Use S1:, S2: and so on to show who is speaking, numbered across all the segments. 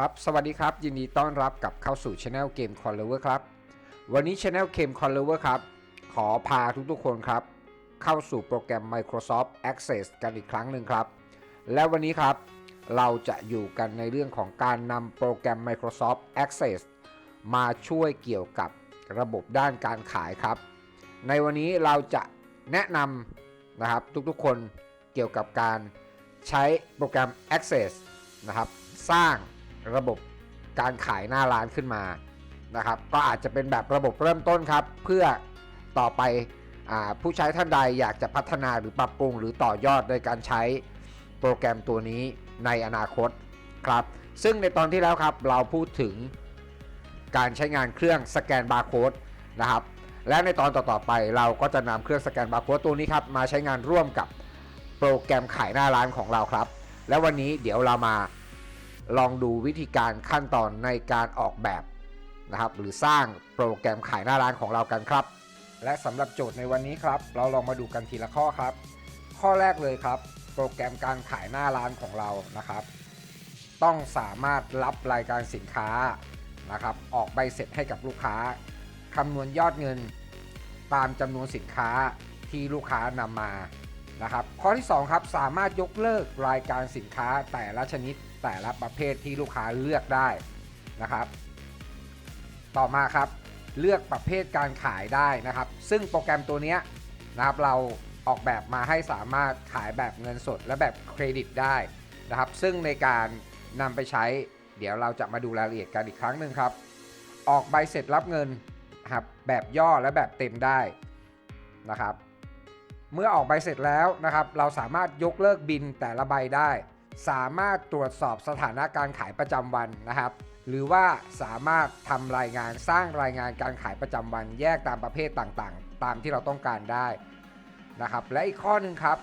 S1: ครับ สวัสดีครับ ยินดีต้อนรับกับเข้าสู่ช anel เกม c o n l e v e r ครับ วันนี้ช anel เกม c o n l e v e r ครับ ขอพาทุกๆคนครับ เข้าสู่โปรแกรม Microsoft Access กันอีกครั้งหนึ่งครับ และวันนี้ครับ เราจะอยู่กันในเรื่องของการนำโปรแกรม Microsoft Access มาช่วยเกี่ยวกับระบบด้านการขายครับ ในวันนี้เราจะแนะนำนะครับทุกๆคนเกี่ยวกับการใช้โปรแกรม Access นะครับ สร้าง ระบบการขายหน้าร้านขึ้นมานะครับ ก็อาจจะเป็นแบบระบบเริ่มต้นครับ เพื่อต่อไปอผู้ใช้ท่านใดอยากจะพัฒนาหรือปรับปรุง หรือต่อยอดโดยการใช้โปรแกรมตัวนี้ในอนาคตครับ ซึ่งในตอนที่แล้วครับเราพูดถึงการใช้งานเครื่องสแกนบาร์โค้ดนะครับ และในตอนต่อๆไปเราก็จะนำเครื่องสแกนบาร์โค้ดตัวนี้ครับมาใช้งานร่วมกับโปรแกรมขายหน้าร้านของเราครับ และวันนี้เดี๋ยวเรามา ลองดูวิธีการขั้นตอนในการออกแบบนะครับ หรือสร้างโปรแกรมขายหน้าร้านของเรากันครับ และสำหรับโจทย์ในวันนี้ครับ เราลองมาดูกันทีละข้อครับ ข้อแรกเลยครับ โปรแกรมการขายหน้าร้านของเรานะครับ ต้องสามารถรับรายการสินค้านะครับ ออกใบเสร็จให้กับลูกค้าคำนวณยอดเงิน ตามจำนวนสินค้าที่ลูกค้านำมานะครับ ข้อที่ 2 ครับสามารถยกเลิกรายการสินค้าแต่ละชนิด แต่ละประเภทที่ลูกค้าเลือกได้นะครับ ต่อมาครับเลือกประเภทการขายได้นะครับ ซึ่งโปรแกรมตัวนี้นะครับเราออกแบบมาให้สามารถขายแบบเงินสดและแบบเครดิตได้นะครับ ซึ่งในการนำไปใช้ เดี๋ยวเราจะมาดูรายละเอียดกันอีกครั้งหนึ่งครับ ออกใบเสร็จรับเงินครับแบบย่อและแบบเต็มได้นะครับ เมื่อออกใบเสร็จแล้วนะครับ เราสามารถยกเลิกบินแต่ละใบได้ สามารถตรวจสอบสถานะการขายประจำวันนะครับ หรือว่าสามารถทำรายงานสร้างรายงานการขายประจำวัน แยกตามประเภทต่างๆ ตามที่เราต้องการได้นะครับ และอีกข้อหนึ่งครับ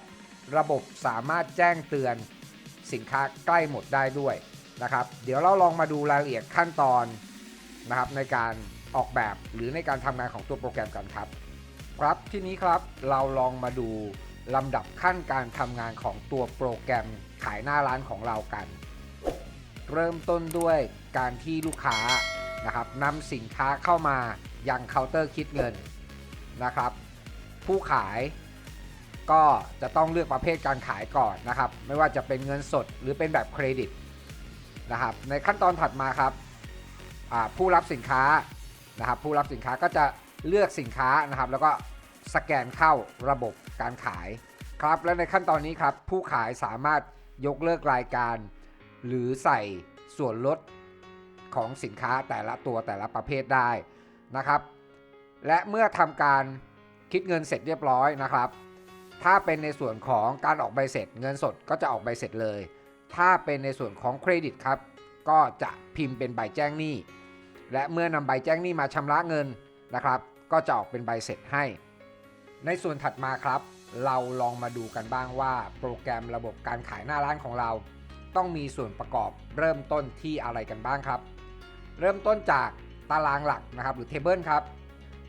S1: ระบบสามารถแจ้งเตือนสินค้าใกล้หมดได้ด้วยนะครับ เดี๋ยวเราลองมาดูรายละเอียดขั้นตอนนะครับในการออกแบบหรือในการทำงานของตัวโปรแกรมกันครับ ครับที่นี้ครับเราลองมาดูลำดับขั้นการทำงานของตัวโปรแกรม ขายหน้าร้านของเรากัน เริ่มต้นด้วยการที่ลูกค้านะครับนำสินค้าเข้ามายังเคาน์เตอร์คิดเงินนะครับ ผู้ขายก็จะต้องเลือกประเภทการขายก่อนนะครับ ไม่ว่าจะเป็นเงินสดหรือเป็นแบบเครดิตนะครับ ในขั้นตอนถัดมาครับผู้รับสินค้านะครับ ผู้รับสินค้าก็จะเลือกสินค้านะครับ แล้วก็สแกนเข้าระบบการขายครับ และในขั้นตอนนี้ครับ ผู้ขายสามารถ ยกเลิกรายการ หรือใส่ส่วนลดของสินค้าแต่ละตัวแต่ละประเภทได้นะครับ และเมื่อทำการคิดเงินเสร็จเรียบร้อยนะครับ ถ้าเป็นในส่วนของการออกใบเสร็จ เงินสดก็จะออกใบเสร็จเลย ถ้าเป็นในส่วนของเครดิตครับ ก็จะพิมพ์เป็นใบแจ้งหนี้ และเมื่อนำใบแจ้งหนี้มาชำระเงินนะครับ ก็จะออกเป็นใบเสร็จให้ ในส่วนถัดมาครับ เราลองมาดูกันบ้างว่าโปรแกรมระบบการขายหน้าร้านของเรา ต้องมีส่วนประกอบเริ่มต้นที่อะไรกันบ้างครับ เริ่มต้นจากตารางหลักนะครับหรือเทเบิลครับ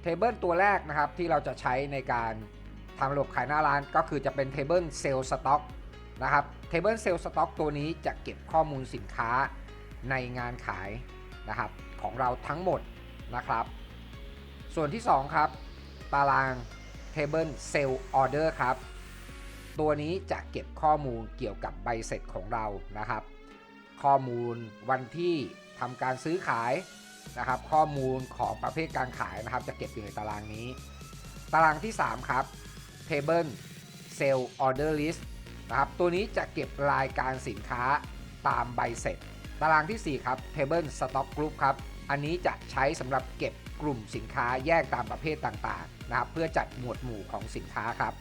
S1: เทเบิลตัวแรกนะครับที่เราจะใช้ในการทำระบบขายหน้าร้านก็คือจะเป็นเทเบิลเซลล์สต็อกนะครับเทเบิลเซลล์สต็อกตัวนี้จะเก็บข้อมูลสินค้าในงานขายนะครับของเราทั้งหมดนะครับ ส่วนที่ 2 ครับ ตาราง Table Sale Order ครับ ตัวนี้จะเก็บข้อมูลเกี่ยวกับใบเสร็จของเรานะครับ ข้อมูลวันที่ทำการซื้อขายนะครับ ข้อมูลของประเภทการขายนะครับ จะเก็บอยู่ในตารางนี้ ตารางที่ 3 ครับ Table Sale Order List นะครับ ตัวนี้จะเก็บรายการสินค้าตามใบเสร็จ ตารางทีสี่4 ครับ Table Stock Group ครับ อันนี้จะใช้สำหรับเก็บ กลุ่มสินค้าแยกตามประเภทต่างๆนะครับ เพื่อจัดหมวดหมู่ของสินค้าครับ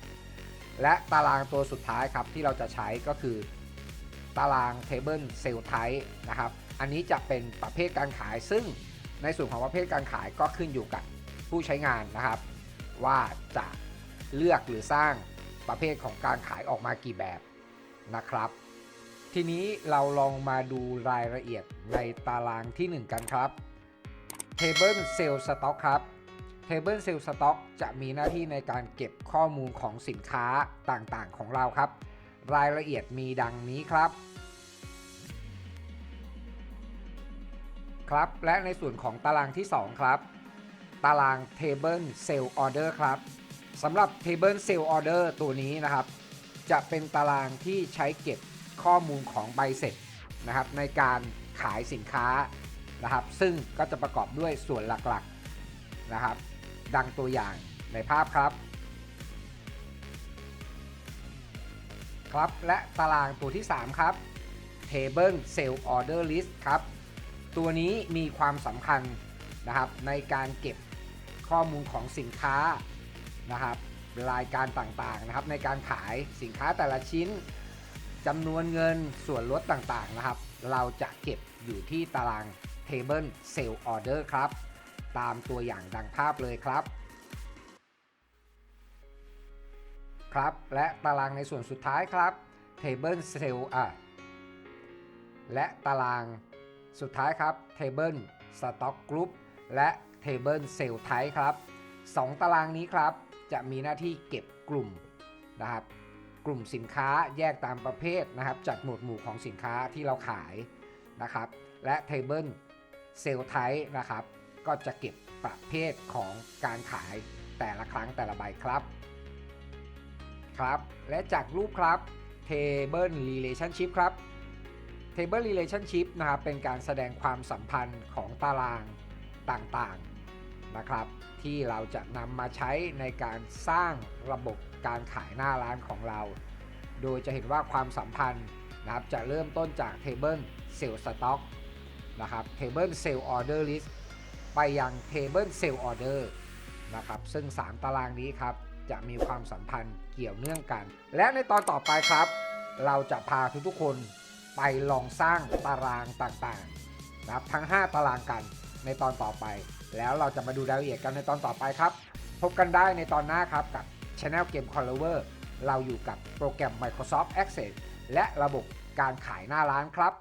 S1: และตารางตัวสุดท้ายครับที่เราจะใช้ก็คือ ตาราง Table Sale Type นะครับ อันนี้จะเป็นประเภทการขาย ซึ่งในส่วนของประเภทการขายก็ขึ้นอยู่กับผู้ใช้งานนะครับ ว่าจะเลือกหรือสร้างประเภทของการขายออกมากี่แบบนะครับ ทีนี้เราลองมาดูรายละเอียดในตารางที่ 1 กันครับ Table Sale Stock ครับ Table Sale Stock จะมีหน้าที่ในการเก็บข้อมูลของสินค้าต่างๆของเราครับ รายละเอียดมีดังนี้ครับ ครับ และในส่วนของตารางที่ 2 ครับ ตาราง Table Sale Order ครับสำหรับ Table Sale Order ตัวนี้นะครับ จะเป็นตารางที่ใช้เก็บข้อมูลของใบเสร็จนะครับในการขายสินค้า นะครับ ซึ่งก็จะประกอบด้วยส่วนหลักๆนะครับ ดังตัวอย่างในภาพครับ ครับและตารางตัวที่ 3 ครับ Table Sale Order List ครับ ตัวนี้มีความสำคัญนะครับในการเก็บข้อมูลของสินค้านะครับรายการต่างๆนะครับ ในการขายสินค้าแต่ละชิ้นจำนวนเงินส่วนลดต่างๆนะครับ เราจะเก็บอยู่ที่ตาราง Table Sale Order ครับ ตามตัวอย่างดังภาพเลยครับ ครับ และตารางในส่วนสุดท้ายครับ Table Sale อะและตารางสุดท้ายครับ Table Stock Group และ Table Sale Type ครับ 2 ตารางนี้ครับ จะมีหน้าที่เก็บกลุ่มนะครับกลุ่มสินค้าแยกตามประเภทนะครับ จัดหมวดหมู่ของสินค้าที่เราขายนะครับ และ Table Sale Type นะครับ ก็จะเก็บประเภทของการขายแต่ละครั้งแต่ละใบครับครับ และจากรูปครับ Table Relationship ครับ Table Relationship นะครับเป็นการแสดงความสัมพันธ์ของตารางต่างๆนะครับ ที่เราจะนำมาใช้ในการสร้างระบบการขายหน้าร้านของเรา โดยจะเห็นว่าความสัมพันธ์นะครับจะเริ่มต้นจาก Table Sale Stock นะครับ Table Sale Order List ไปยัง Table Sale Order นะครับ ซึ่ง 3 ตารางนี้ครับ จะมีความสัมพันธ์เกี่ยวเนื่องกัน และในตอนต่อไปครับ เราจะพาทุกๆคนไปลองสร้างตารางต่างๆนะครับทั้ง 5 ตารางกันในตอนต่อไป แล้วเราจะมาดูรายละเอียดกันในตอนต่อไปครับ พบกันได้ในตอนหน้าครับกับ Channel Game Follower เราอยู่กับโปรแกรม Microsoft Access และระบบการขายหน้าร้านครับ